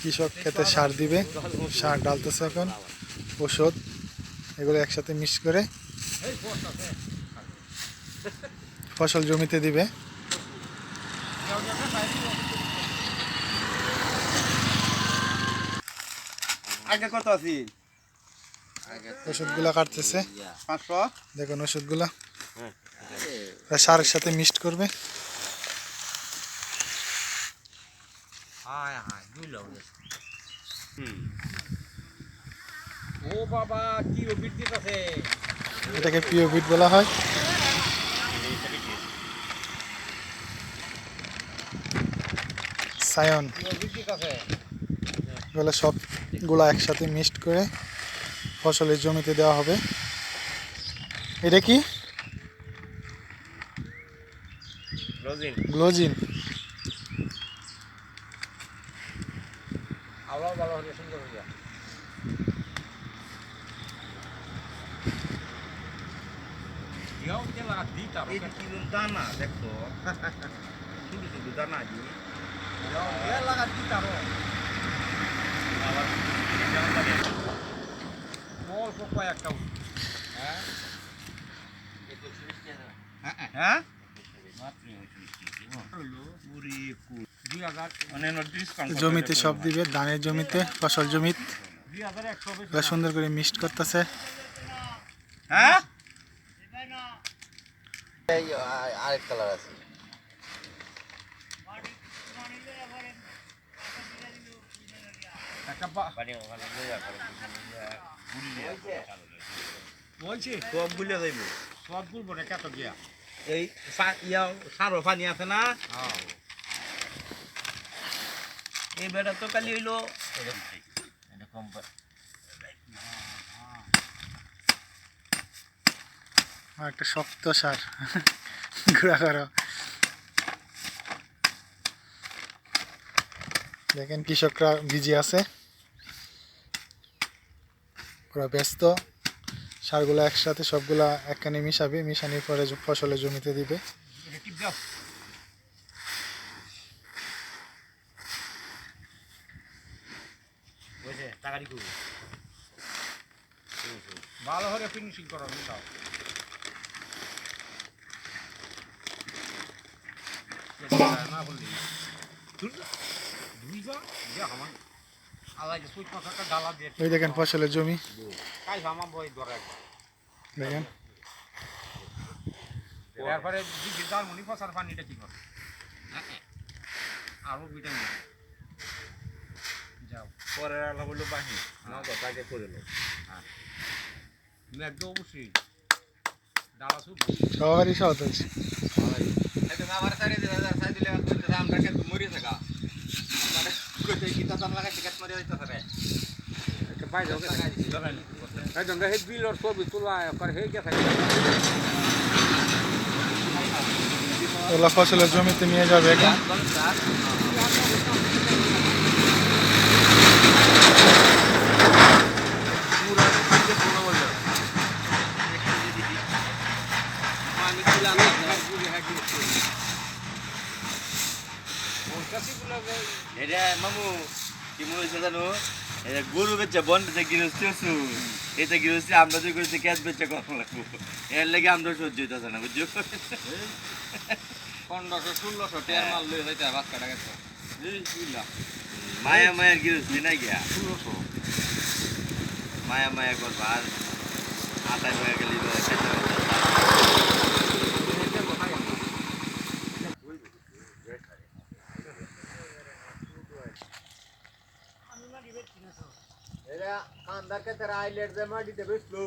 কৃষক খেতে সার দিবে সার ডালতেছে এখন ওষুধ এগুলো একসাথে মিক্স করে ফসল জমিতে দিবে। আগে কত আছি? ওষুধগুলা কাটতেছে। দেখুন ওষুধগুলা ওরা সারের সাথে মিক্সড করবে। ও বাবা কি অভিজ্ঞতা আছে এটাকে পিওভিট বলা হয়। সায়ন। এগুলো সবগুলা একসাথে মিক্সড করে ফসলের জমিতে দেওয়া হবে। এটা কি? গ্লোজিন আলো ভালো হলে সুন্দর যায়। দিও তেলা দিতা এই যে কিরম দানা দেখছ শুধু শুধু দানা লাগা দিতা রো আবার অল্প কয়েকটা হ্যাঁ? হ্যাঁ? মানে ডিসকাউন্ট জমিতে সব দিবে ধানের জমিতে ফসল জমিতে। সুন্দর করে মিক্সড করতেছে। হ্যাঁ? আরেক কালার আছে। বলছি। সব বুঝলে যাইব সব বলব না কত গিয়া এই ইয়া সারো পানি আছে না? হ্যাঁ। এই বেড়া তো কালি হইল। আর একটা শক্ত সার। গুঁড়া করো। দেখেন কৃষকরা বিজি আছে। ওরা ব্যস্ত। সারগুলো একসাথে সবগুলা একখানে মিশাবে, মিশানোর পরে ফসলের জমিতে দিবে। এটা টিপ দাও বুঝছে টাকা দি করব ভালো করে ফিনিশিং করো দাও না বললি দুইজন যে আমার ওই দেখেন ফসলের জমি। কাই আমার বই ধরে একবার। দেখেন। এরপরে দিদি তার মনি ফসার পানিটা কি করে আরও ভিটামিন পরের আলা বলল বাহি না কথা আগে করে লো মেঘ তো অবশ্যই ডালা শুধু। সবারই সহজ হচ্ছে আমার সাইডে দিলে সাইড দিলে আমরা কিন্তু মরি থাকা। মানে কইতে কি ছবি তোলা করে হে কে থাকে ওগুলো ফসলের জমিতে নিয়ে যাবে এখন। এটা মামু কি মনে হয়েছে জানো? এটা গরু বেচে বন বেচে গৃহস্থী হচ্ছু। এটা গৃহস্থী আমরা যে করেছি ক্যাশ বেচে কম লাগবো। এর লেগে আমরা সহ্য হইতেছে না বুঝছ? পনেরোশো ষোলোশো টেয়ার মাল লই হইতে ভাত কাটা গেছে। মায়া মায়ের গৃহস্থী না গিয়া? মায়া মায়া করবা আর আটাই হয়ে গেলে এরা কান্দা কে তারা আইলেট দে মাটিতে বেসলো